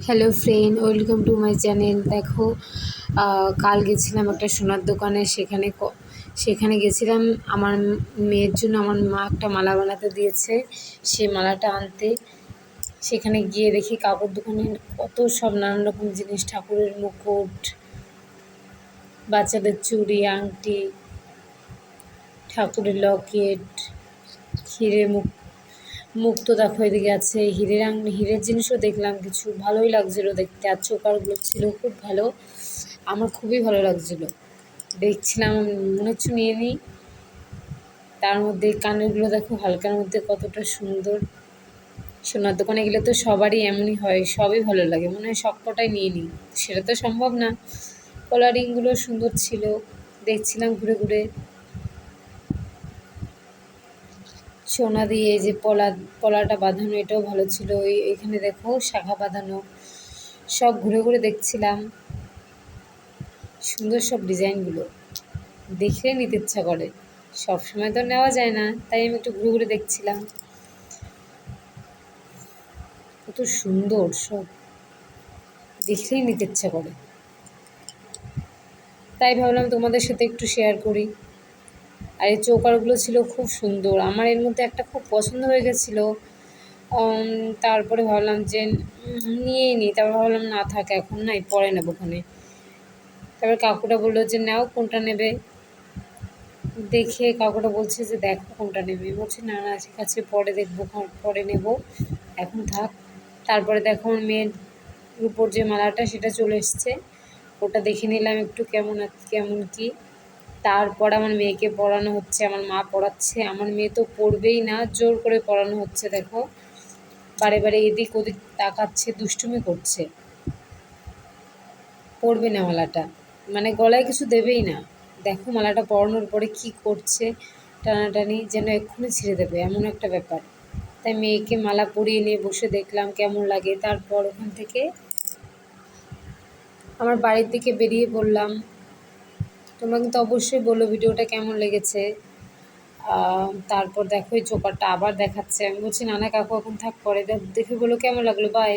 Hello friend welcome to my channel দেখো কাল গেছিলাম একটা সোনার দোকানে। সেখানে সেখানে গেছিলাম। আমার মেয়ের জন্য আমার মা একটা মালা বানাতে দিয়েছে। সেই মালাটা আনতে সেখানে গিয়ে দেখি কাপড় দোকানে কত সব নানান রকম জিনিস। ঠাকুরের মুকুট, বাচ্চাদের চুড়ি, আংটি, ঠাকুরের লকেট হিরে মুখ মুক্ত দেখো এদিকে আছে হিরের আং হিরের জিনিসও দেখলাম কিছু, ভালোই লাগছিল দেখতে, আর চোকারগুলো ছিল খুব ভালো, আমার খুবই ভালো লাগছিল। দেখছিলাম, মনে হচ্ছে নিয়ে নিই। তার মধ্যে কানেরগুলো দেখো হালকার মধ্যে কতটা সুন্দর। সোনার দোকানে গেলে তো সবারই এমনই হয়, সবই ভালো লাগে, মনে হয় সব কটাই নিয়ে নিই। সেটা তো সম্ভব না। কলারিংগুলো সুন্দর ছিল, দেখছিলাম ঘুরে ঘুরে। সোনা দিয়ে এই যে পলা, পলাটা বাঁধানো, এটাও ভালো ছিল। ওই, এখানে দেখো শাখা বাঁধানো, সব ঘুরে ঘুরে দেখছিলাম। সুন্দর সব ডিজাইনগুলো। দেখলে নিতে ইচ্ছা করে। সব সময় তো নেওয়া যায় না, তাই আমি একটু ঘুরে ঘুরে দেখছিলাম। কত সুন্দর সব। দেখলেই নিতে ইচ্ছা করে। তাই ভাবলাম তোমাদের সাথে একটু শেয়ার করি। আর এই চৌকারগুলো ছিল খুব সুন্দর। আমার এর মধ্যে একটা খুব পছন্দ হয়ে গেছিল। তারপরে ভাবলাম যে নিয়েই নিই। তারপর ভাবলাম, না, থাক, এখন নাই, পরে নেব ওখানে। তারপর কাকুটা বলল যে, নাও, কোনটা নেবে? দেখে কাকুটা বলছে যে, দেখো, কোনটা নেবে? বলছে, না না, ঠিক আছে, পরে দেখব পরে নেব। এখন থাক। তারপরে দেখো, আমার মেয়ের উপর যে মালাটা, সেটা চলে এসছে। ওটা দেখে নিলাম একটু কেমন কেমন কি। তারপর আমার মেয়েকে পড়ানো হচ্ছে, আমার মা পড়াচ্ছে। আমার মেয়ে তো পড়বেই না, জোর করে পড়ানো হচ্ছে, দেখো। বারে বারে এদিক ওদিক তাকাচ্ছে, দুষ্টুমি করছে। পড়বে না মালাটা। মানে গলায় কিছু দেবেই না। দেখো মালাটা পড়ানোর পরে কি করছে, টানাটানি যেন এক্ষুনি ছিঁড়ে দেবে, এমন একটা ব্যাপার। তাই মেয়েকে মালা পরিয়ে নিয়ে বসে দেখলাম কেমন লাগে। তারপর ওখান থেকে আমার বাড়ির দিকে বেরিয়ে পড়লাম। তোমরা কিন্তু অবশ্যই বলো ভিডিওটা কেমন লেগেছে। তারপর দেখো এই চোপারটা আবার দেখাচ্ছে। আমি বলছি, নানা কাকু এখন থাক, পরে দেখে বলো কেমন লাগল বাই